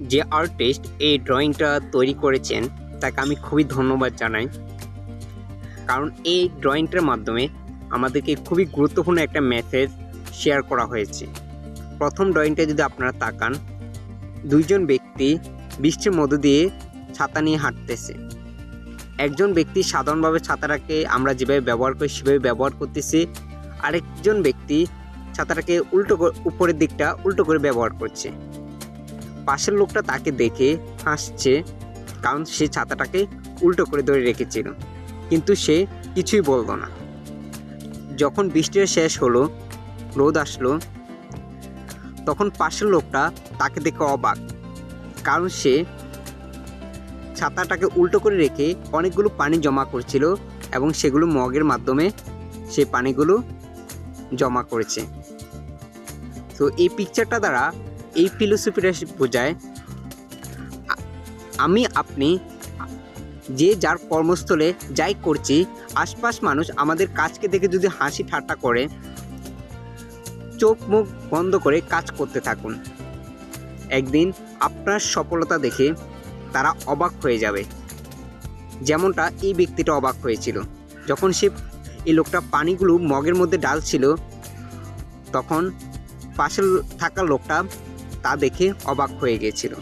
যে আর্টিস্ট এই ড্রয়িংটা তৈরি করেছেন, তাকে আমি খুবই ধন্যবাদ জানাই। কারণ এই ড্রয়িংটার মাধ্যমে আমাদেরকে খুবই গুরুত্বপূর্ণ একটা মেসেজ শেয়ার করা হয়েছে। প্রথম ড্রয়িংটা যদি আপনারা তাকান, দুইজন ব্যক্তি বৃষ্টির মধ্য দিয়ে ছাতা নিয়ে হাঁটতেছে। একজন ব্যক্তি সাধারণভাবে ছাতাটাকে আমরা যেভাবে ব্যবহার করি, সেভাবে ব্যবহার করতেছে। আরেকজন ব্যক্তি ছাতাটাকে উল্টো উপরের দিকটা উল্টো করে ব্যবহার করছে। পাশের লোকটা তাকে দেখে হাসছে, কারণ সে ছাতাটাকে উল্টো করে ধরে রেখেছিল। কিন্তু সে কিছুই বলতো না। যখন বৃষ্টিটা শেষ হলো, রোদ আসলো, তখন পাশের লোকটা তাকে দেখে অবাক, কারণ সে ছাতাটাকে উল্টো করে রেখে অনেকগুলো পানি জমা করছিল এবং সেগুলো মগের মাধ্যমে সেই পানিগুলো জমা করেছে। তো এই পিকচারটা দ্বারা এই ফিলোসফিটা বোঝায় আমি, আপনি, যে যার কর্মস্থলে যাই করছি, আশপাশ মানুষ আমাদের কাজকে দেখে যদি হাসি ঠাট্টা করে, চোখ মুখ বন্ধ করে কাজ করতে থাকুন। একদিন আপনার সফলতা দেখে তারা অবাক হয়ে যাবে। যেমনটা এই ব্যক্তিটা অবাক হয়েছিল। যখন সে এই লোকটা পানিগুলো মগের মধ্যে ডালছিল, তখন পাশে থাকা লোকটা তা দেখে অবাক হয়ে গিয়েছিল